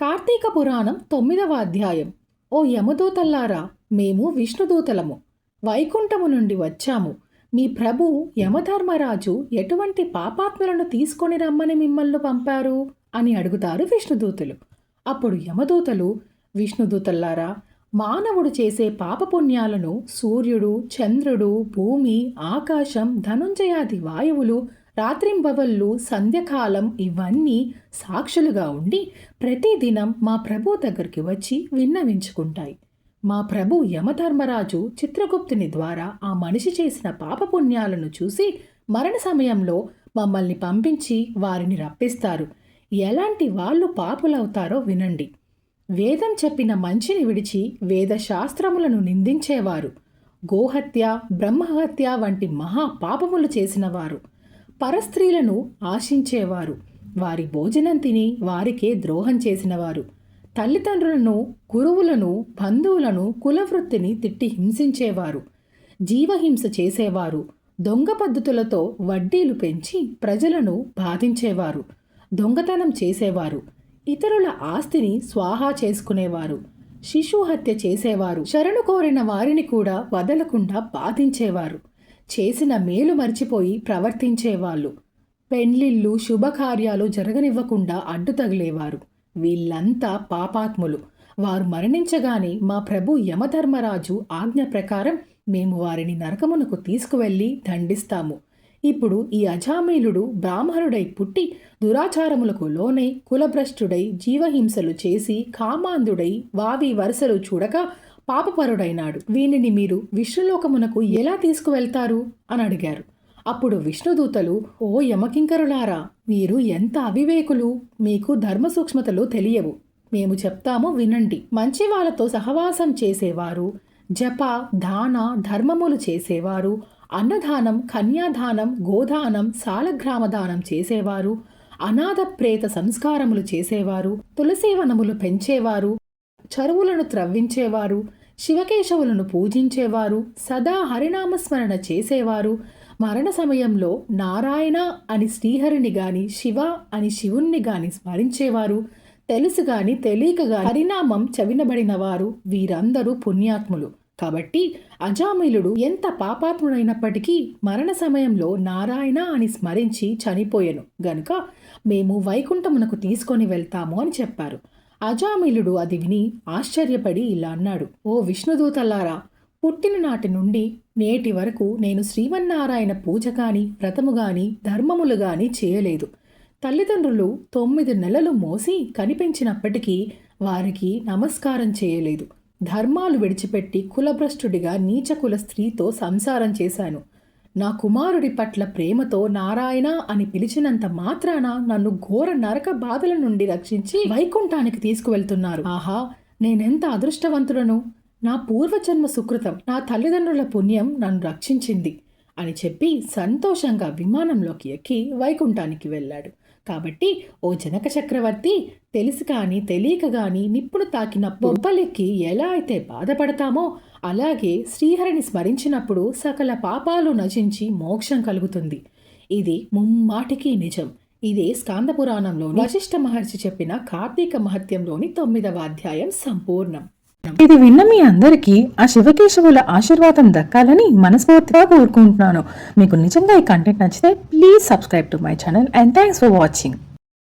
కార్తీక పురాణం తొమ్మిదవ అధ్యాయం. ఓ యమదూతల్లారా మేము విష్ణుదూతలము. వైకుంఠము నుండి వచ్చాము. మీ ప్రభు యమధర్మరాజు ఎటువంటి పాపాత్మలను తీసుకొని రమ్మని మిమ్మల్ని పంపారు? అని అడుగుతారు విష్ణుదూతలు. అప్పుడు యమదూతలు విష్ణుదూతల్లారా మానవుడు చేసే పాపపుణ్యాలను సూర్యుడు చంద్రుడు భూమి ఆకాశం ధనుంజయాది వాయువులు రాత్రింబవళ్ళు సంధ్యకాలం ఇవన్నీ సాక్షులుగా ఉండి ప్రతిదినం మా ప్రభు దగ్గరికి వచ్చి విన్నవించుకుంటాయి. మా ప్రభు యమధర్మరాజు చిత్రగుప్తుని ద్వారా ఆ మనిషి చేసిన పాపపుణ్యాలను చూసి మరణ సమయంలో మమ్మల్ని పంపించి వారిని రప్పిస్తారు. ఎలాంటి వాళ్ళు పాపులవుతారో వినండి. వేదం చెప్పిన మంచిని విడిచి వేద శాస్త్రములను నిందించేవారు. గోహత్య బ్రహ్మహత్య వంటి మహా పాపములు చేసినవారు. పరస్త్రీలను ఆశించేవారు. వారి భోజనం తిని వారికే ద్రోహం చేసినవారు. తల్లిదండ్రులను గురువులను బంధువులను కులవృత్తిని తిట్టి హింసించేవారు. జీవహింస చేసేవారు. దొంగ పద్ధతులతో వడ్డీలు పెంచి ప్రజలను బాధించేవారు. దొంగతనం చేసేవారు. ఇతరుల ఆస్తిని స్వాహా చేసుకునేవారు. శిశు హత్య చేసేవారు. శరణు కోరిన వారిని కూడా వదలకుండా బాధించేవారు. చేసిన మేలు మర్చిపోయి ప్రవర్తించేవాళ్ళు. పెండ్లిళ్ళు శుభకార్యాలు జరగనివ్వకుండా అడ్డు తగిలేవారు. వీళ్ళంతా పాపాత్ములు. వారు మరణించగానే మా ప్రభు యమధర్మరాజు ఆజ్ఞ ప్రకారం మేము వారిని నరకమునకు తీసుకువెళ్ళి దండిస్తాము. ఇప్పుడు ఈ అజామీలుడు బ్రాహ్మణుడై పుట్టి దురాచారములకు లోనై కులభ్రష్టుడై జీవహింసలు చేసి కామాంధుడై వావి వరుసలు చూడక పాపపరుడైనాడు. వీనిని మీరు విష్ణులోకమునకు ఎలా తీసుకువెళ్తారు? అని అడిగారు. అప్పుడు విష్ణుదూతలు ఓ యమకింకరులారా మీరు ఎంత అవివేకులు? మీకు ధర్మ సూక్ష్మతలు తెలియవు. మేము చెప్తాము వినండి. మంచి వాళ్ళతో సహవాసం చేసేవారు జప దాన ధర్మములు చేసేవారు అన్నదానం కన్యాదానం గోదానం సాలగ్రామదానం చేసేవారు అనాథ ప్రేత సంస్కారములు చేసేవారు తులసీవనములు పెంచేవారు చరువులను త్రవ్వించేవారు శివకేశవులను పూజించేవారు సదా హరినామస్మరణ చేసేవారు. మరణ సమయంలో నారాయణ అని శ్రీహరిని గాని శివ అని శివుణ్ణి గాని స్మరించేవారు. తెలుసు గాని తెలియక గాని హరినామం చవినబడిన వారు వీరందరూ పుణ్యాత్ములు. కాబట్టి అజామిలుడు ఎంత పాపాత్ముడైనప్పటికీ మరణ సమయంలో నారాయణ అని స్మరించి చనిపోయెను. గనుక మేము వైకుంఠమునకు తీసుకొని వెళ్తాము అని చెప్పారు. అజామిలుడు అది విని ఆశ్చర్యపడి ఇలా అన్నాడు. ఓ విష్ణుదూతల్లారా పుట్టిన నాటి నుండి నేటి వరకు నేను శ్రీమన్నారాయణ పూజ కానీ వ్రతము గాని ధర్మములు గాని చేయలేదు. తల్లిదండ్రులు తొమ్మిది నెలలు మోసి కనిపించినప్పటికీ వారికి నమస్కారం చేయలేదు. ధర్మాలు విడిచిపెట్టి కులభ్రష్టుడిగా నీచకుల స్త్రీతో సంసారం చేశాను. నా కుమారుడి పట్ల ప్రేమతో నారాయణ అని పిలిచినంత మాత్రాన నన్ను ఘోర నరక బాధల నుండి రక్షించి వైకుంఠానికి తీసుకువెళ్తున్నారు. ఆహా నేనెంత అదృష్టవంతుడను? నా పూర్వజన్మ సుకృతం నా తల్లిదండ్రుల పుణ్యం నన్ను రక్షించింది అని చెప్పి సంతోషంగా విమానంలోకి ఎక్కి వైకుంఠానికి వెళ్ళాడు. కాబట్టి ఓ జనక చక్రవర్తి తెలిసి కానీ తెలియక కానీ నిప్పుడు తాకిన బొబ్బలెక్కి ఎలా అయితే బాధపడతామో అలాగే శ్రీహరిని స్మరించినప్పుడు సకల పాపాలు నశించి మోక్షం కలుగుతుంది. ఇది ముమ్మాటికి నిజం. ఇదే స్కాంద పురాణంలో వశిష్ఠ మహర్షి చెప్పిన కార్తీక మహత్యంలోని తొమ్మిదవ అధ్యాయం సంపూర్ణం. ఇది విన్న మీ అందరికీ ఆ శివకేశవుల ఆశీర్వాదం దక్కాలని మనస్ఫూర్తిగా కోరుకుంటున్నాను. మీకు నిజంగా ఈ కంటెంట్ నచ్చితే please subscribe to my channel and thanks for watching